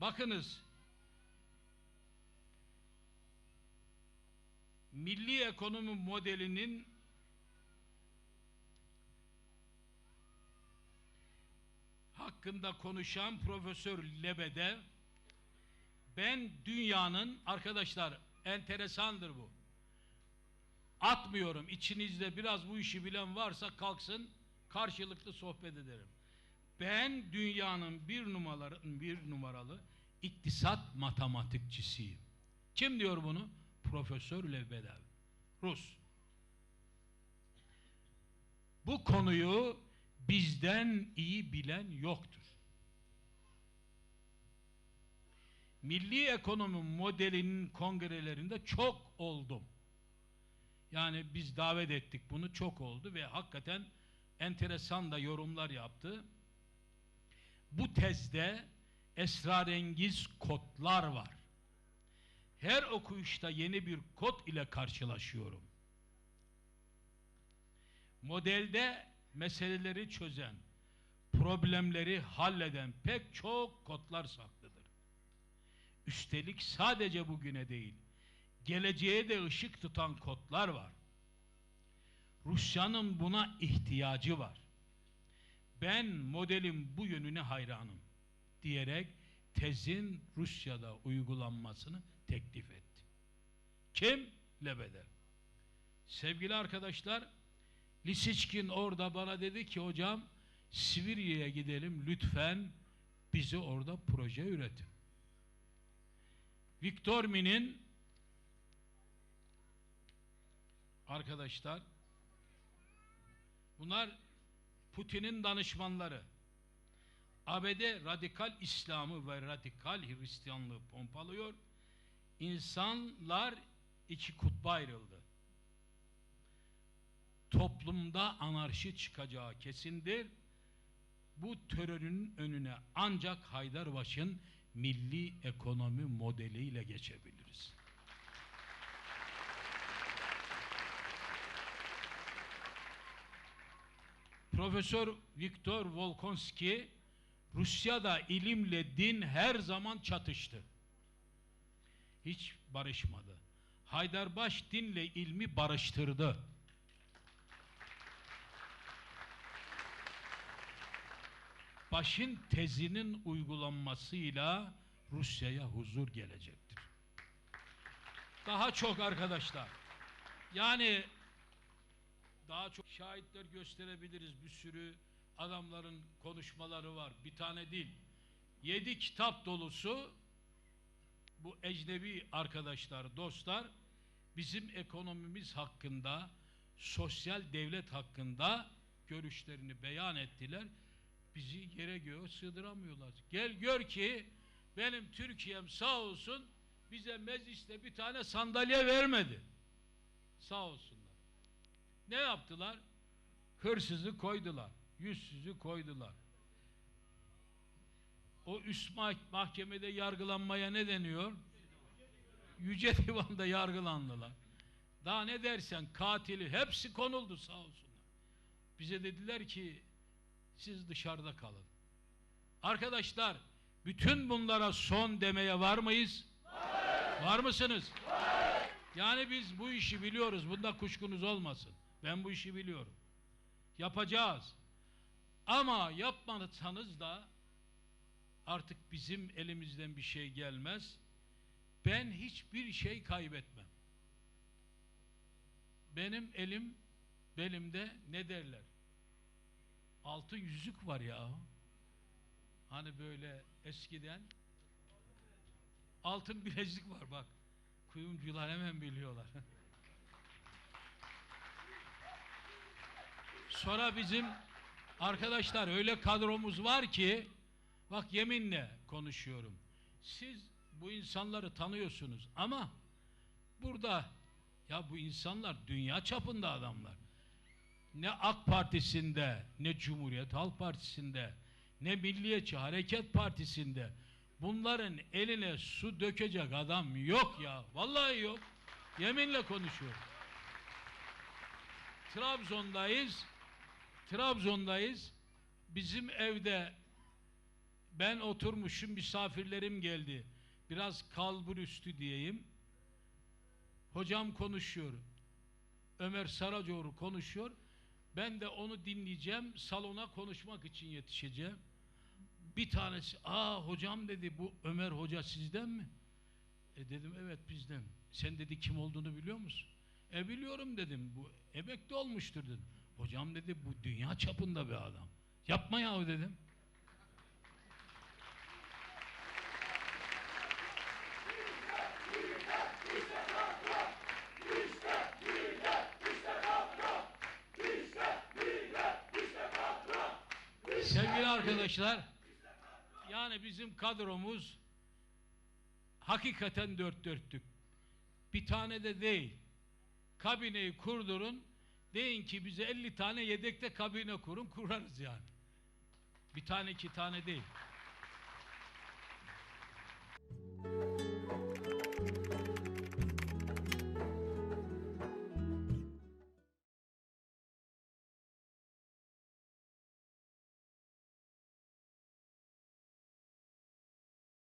Bakınız milli ekonomi modelinin hakkında konuşan Profesör Lebede ben dünyanın arkadaşlar enteresandır bu. Atmıyorum. İçinizde biraz bu işi bilen varsa kalksın karşılıklı sohbet ederim. Ben dünyanın bir numaralı bir numaralı iktisat matematikçisiyim. Kim diyor bunu? Profesör Lebede. Rus. Bu konuyu bizden iyi bilen yoktur. Milli ekonomi modelinin kongrelerinde çok oldum. Yani biz davet ettik bunu çok oldu ve hakikaten enteresan da yorumlar yaptı. Bu tezde esrarengiz kodlar var. Her okuyuşta yeni bir kod ile karşılaşıyorum. Modelde meseleleri çözen, problemleri halleden pek çok kodlar saklıdır. Üstelik sadece bugüne değil, geleceğe de ışık tutan kodlar var. Rusya'nın buna ihtiyacı var. Ben modelin bu yönüne hayranım diyerek tezin Rusya'da uygulanmasını teklif etti. Kim? Lebedev. Sevgili arkadaşlar, Lisiçkin orada bana dedi ki hocam Sivirya'ya gidelim lütfen bizi orada proje üretin. Viktor Min'in arkadaşlar bunlar Putin'in danışmanları. ABD radikal İslam'ı ve radikal Hristiyanlığı pompalıyor. İnsanlar iki kutba ayrıldı. Toplumda anarşi çıkacağı kesindir. Bu terörün önüne ancak Haydarbaş'ın milli ekonomi modeliyle geçebiliriz. Profesör Viktor Volkonski Rusya'da ilimle din her zaman çatıştı. Hiç barışmadı. Haydarbaş dinle ilmi barıştırdı. Başın tezinin uygulanmasıyla Rusya'ya huzur gelecektir. Daha çok arkadaşlar. Yani daha çok şahitler gösterebiliriz. Bir sürü adamların konuşmaları var. Bir tane değil. Yedi kitap dolusu bu ecnebi arkadaşlar, dostlar bizim ekonomimiz hakkında, sosyal devlet hakkında görüşlerini beyan ettiler. Bizi yere göğe sığdıramıyorlar. Gel gör ki benim Türkiye'm sağ olsun bize mecliste bir tane sandalye vermedi. Sağ olsunlar. Ne yaptılar? Hırsızı koydular. Yüzsüzü koydular. O üst mahkemede yargılanmaya ne deniyor? Yüce Divan'da yargılandılar. Daha ne dersen katili hepsi konuldu sağ olsunlar. Bize dediler ki siz dışarıda kalın. Arkadaşlar bütün bunlara son demeye var mıyız? Var, var mısınız? Var. Yani biz bu işi biliyoruz. Bunda kuşkunuz olmasın. Ben bu işi biliyorum. Yapacağız. Ama yapmasanız da artık bizim elimizden bir şey gelmez. Ben hiçbir şey kaybetmem. Benim elim belimde ne derler? Altın yüzük var ya. Hani böyle eskiden altın bilezik var bak. Kuyumcular hemen biliyorlar. Sonra bizim arkadaşlar öyle kadromuz var ki bak yeminle konuşuyorum. Siz bu insanları tanıyorsunuz ama burada ya bu insanlar dünya çapında adamlar. Ne AK Partisi'nde, ne Cumhuriyet Halk Partisi'nde, ne Milliyetçi Hareket Partisi'nde bunların eline su dökecek adam yok ya. Vallahi yok. Yeminle konuşuyorum. Trabzon'dayız. Trabzon'dayız. Bizim evde Ben oturmuşum misafirlerim geldi. Biraz kalbur üstü diyeyim. Hocam konuşuyor. Ömer Saracoğlu konuşuyor. Ben de onu dinleyeceğim. Salona konuşmak için yetişeceğim. Bir tanesi, aa hocam dedi bu Ömer Hoca sizden mi? E dedim evet bizden. Sen dedi kim olduğunu biliyor musun? E biliyorum dedim. Bu emekli olmuştur dedim. Hocam dedi bu dünya çapında bir adam. Yapma yahu dedim. Sevgili arkadaşlar, yani bizim kadromuz hakikaten dört dörtlük. Bir tane de değil. Kabineyi kurdurun, deyin ki bize 50 tane yedekte kabine kurun, kurarız yani. Bir tane iki tane değil.